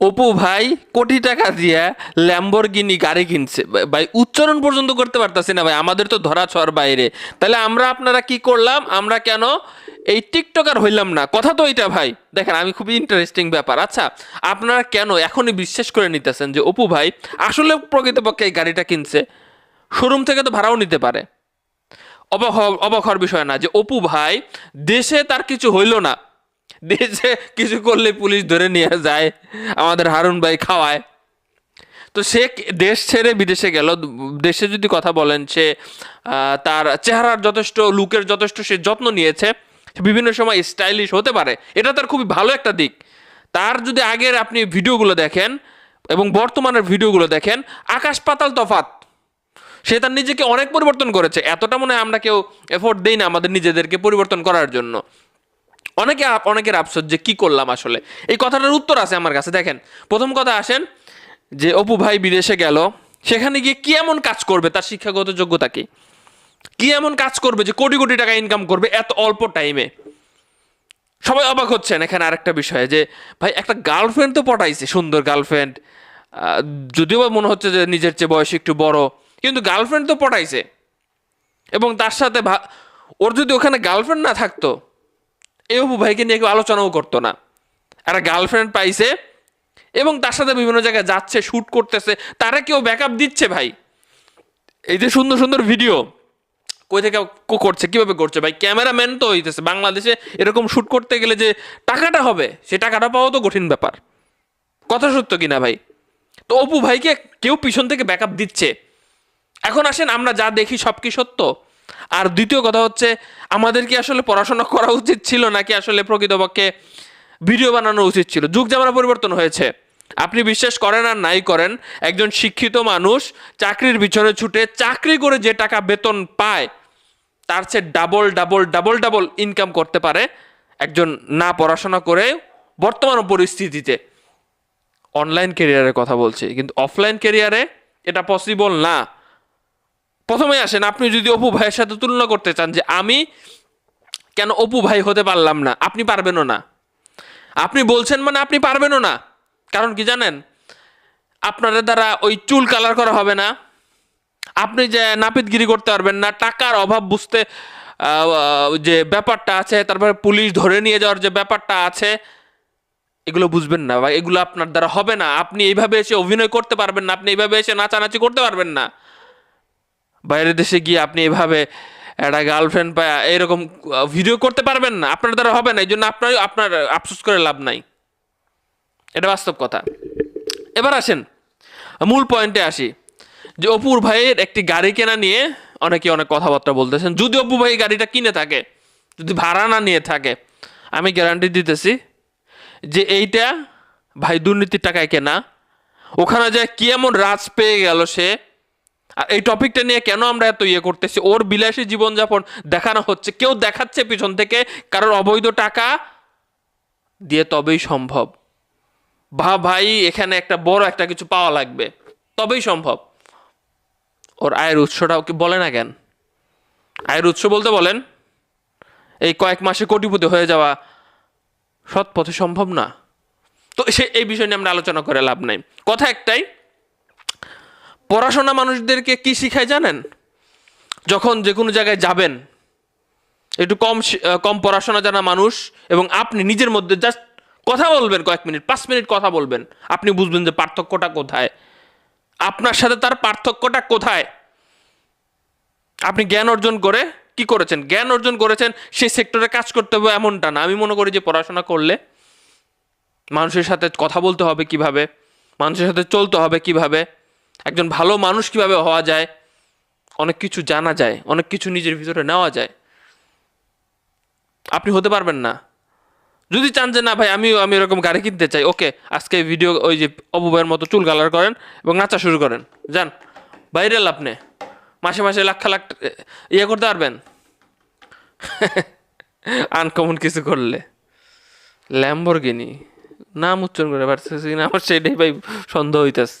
অপু ভাই কোটি টাকা দিয়ে ল্যাম্বরগিনি গাড়ি কিনছে। ভাই- উচ্চারণ পর্যন্ত করতে পারতাছি না ভাই, আমাদের তো ধরা ছোঁয়ার বাইরে। তাহলে আমরা আপনারা কি করলাম? আমরা কেন এই টিকটকার হইলাম না? কথা তো এটা ভাই। দেখেন, আমি খুবই ইন্টারেস্টিং ব্যাপার। আচ্ছা আপনারা কেন এখনই বিশ্বাস করে নিতেছেন যে অপু ভাই আসলে প্রকৃতপক্ষে এই গাড়িটা কিনছে? শোরুম থেকে তো ভাড়াও নিতে পারে। অবাক হওয়ার বিষয় না যে অপু ভাই দেশে তার কিছু হইল না। দেশে কিছু করলে পুলিশ ধরে নিয়ে যায়, আমাদের হারুন ভাই খাওয়ায়। তো সে দেশ ছেড়ে বিদেশে গেল। দেশে যদি কথা বলেন, সে তার চেহারার যথেষ্ট, লুকের যথেষ্ট সে যত্ন নিয়েছে। বিভিন্ন সময় স্টাইলিশ হতে পারে। এটা তার খুবই ভালো একটা দিক। তার যদি আগের আপনি ভিডিওগুলো দেখেন এবং বর্তমানের ভিডিওগুলো দেখেন, আকাশ পাতাল তফাত সে তার নিজেকে অনেক পরিবর্তন করেছে। এতটা মনে হয় আমরা কেউ এফোর্ট দেই না আমাদের নিজেদেরকে পরিবর্তন করার জন্য। অনেকে অনেকের আফসোস যে কি করলাম আসলে। এই কথাটার উত্তর আছে আমার কাছে, দেখেন। প্রথম কথা আসেন যে, অপু ভাই বিদেশে গেল, সেখানে গিয়ে কি এমন কাজ করবে? তার শিক্ষাগত যোগ্যতা কি? কি এমন কাজ করবে যে, কোটি কোটি টাকা ইনকাম করবে এত অল্প টাইমে সবাই অবাক হচ্ছেন এখানে আরেকটা বিষয় যে, ভাই, একটা গার্লফ্রেন্ড তো পটাইছে, সুন্দর গার্লফ্রেন্ড যদিও মনে হচ্ছে যে, নিজের চেয়ে বয়স একটু বড়, কিন্তু গার্লফ্রেন্ড তো পটাইছে। এবং তার সাথে ওর যদি ওখানে গার্লফ্রেন্ড না থাকতো এই অপু ভাইকে নিয়ে কেউ আলোচনাও করতো না। একটা গার্লফ্রেন্ড পাইছে এবং তার সাথে বিভিন্ন জায়গায় যাচ্ছে শ্যুট করতেছে। তারা কেউ ব্যাকআপ দিচ্ছে ভাই। এই যে সুন্দর সুন্দর ভিডিও কই থেকে কো- করছে, কীভাবে করছে ভাই? ক্যামেরাম্যান তো হইতেছে। বাংলাদেশে এরকম শ্যুট করতে গেলে যে টাকাটা হবে সে টাকাটা পাওয়া তো কঠিন ব্যাপার। কথা সত্য কিনা ভাই? তো অপু ভাইকে কেউ পিছন থেকে ব্যাকআপ দিচ্ছে। এখন আসেন, আমরা যা দেখি সব কি সত্য। আর দ্বিতীয় কথা হচ্ছে, আমাদের কি আসলে পড়াশোনা করা উচিত ছিল নাকি আসলে প্রকৃতপক্ষে ভিডিও বানানো উচিত ছিল? যুগ জামানা পরিবর্তন হয়েছে। আপনি বিশ্বাস করেন আর নাই করেন, একজন শিক্ষিত মানুষ চাকরির পিছনে ছুটে চাকরি করে যে টাকা বেতন পায়, তার সে double double double double income করতে পারে একজন না পড়াশোনা করে বর্তমান পরিস্থিতিতে। অনলাইন ক্যারিয়ারের কথা বলছি, কিন্তু অফলাইন ক্যারিয়ারে এটা পসিবল না। প্রথমে আসেন, আপনি যদি অপু ভাইয়ের সাথে তুলনা করতে চান যে আমি কেন অপু ভাই হতে পারলাম না, আপনি পারবেনও না। আপনি বলছেন মানে আপনি পারবেনও না। কারণ কি জানেন? আপনাদের দ্বারা ওই চুল কালার করা হবে না। আপনি যে নাপিতগিরি করতে পারবেন না, টাকার অভাব বুঝতে যে ব্যাপারটা আছে, তারপরে পুলিশ ধরে নিয়ে যাওয়ার যে ব্যাপারটা আছে, এগুলো বুঝবেন না বা এগুলো আপনার দ্বারা হবে না। আপনি এইভাবে এসে অভিনয় করতে পারবেন না, আপনি এইভাবে এসে নাচানাচি করতে পারবেন না। বাইরের দেশে গিয়ে আপনি এভাবে একটা গার্লফ্রেন্ড বা এরকম ভিডিও করতে পারবেন না। আপনার দ্বারা হবে না, এই জন্য আপনার আপনার আফসোস করে লাভ নাই। এটা বাস্তব কথা। এবার আসেন, মূল পয়েন্টে আসি। যে অপুর ভাইয়ের একটি গাড়ি কেনা নিয়ে অনেকে অনেক কথাবার্তা বলতেছেন। যদি অপু ভাই গাড়িটা কিনে থাকে, যদি ভাড়া না নিয়ে থাকে, আমি গ্যারান্টি দিতেছি যে এইটা ভাই দুর্নীতির টাকায় কেনা। ওখানে যায় কি এমন রাজ পেয়ে গেল সে আর এই টপিকটা নিয়ে কেন আমরা এত ইয়ে করতেছি? ওর বিলাসী জীবনযাপন দেখানো হচ্ছে। কেউ দেখাচ্ছে পিছন থেকে, কারোর অবৈধ টাকা দিয়ে তবেই সম্ভব। ভা ভাই, এখানে একটা বড় একটা কিছু পাওয়া লাগবে। তবেই সম্ভব। ওর আয়ের উৎসটা ওকে বলে না কেন? আয়ের উৎস বলতে বলেন, এই কয়েক মাসে কোটিপতি হয়ে যাওয়া সৎ পথে সম্ভব না। তো সে এই বিষয় নিয়ে আমরা আলোচনা করে লাভ নাই। কথা একটাই পড়াশোনা মানুষদেরকে কি শিখায় জানেন? যখন যে কোনো জায়গায় যাবেন, একটু কম কম পড়াশোনা জানা মানুষ এবং আপনি নিজের মধ্যে জাস্ট কথা বলবেন কয়েক মিনিট, পাঁচ মিনিট কথা বলবেন, আপনি বুঝবেন যে পার্থক্যটা কোথায়। আপনার সাথে তার পার্থক্যটা কোথায়? আপনি জ্ঞান অর্জন করে কি করেছেন? জ্ঞান অর্জন করেছেন, সেই সেক্টরে কাজ করতে হবে এমনটা না। আমি মনে করি যে পড়াশোনা করলে মানুষের সাথে কথা বলতে হবে কীভাবে? মানুষের সাথে চলতে হবে কীভাবে? একজন ভালো মানুষ কীভাবে হওয়া যায়? অনেক কিছু জানা যায়, অনেক কিছু নিজের ভিতরে নেওয়া যায়। আপনি হতে পারবেন না। যদি চান যে না ভাই আমি আমি এরকম গাড়ি কিনতে চাই, ওকে, আজকে ভিডিও ওই যে অবুভাইয়ের মতো চুল কালার করেন এবং নাচা শুরু করেন। যান বাইরে আপনি মাসে মাসে লাখ লাখ ইয়ে করতে পারবেন? আনকমন কিছু করলে। ল্যাম্বরগিনি নাম উচ্চারণ করে পারতেছি না, আমার সেটাই ভাই সন্দেহ হইতেছে।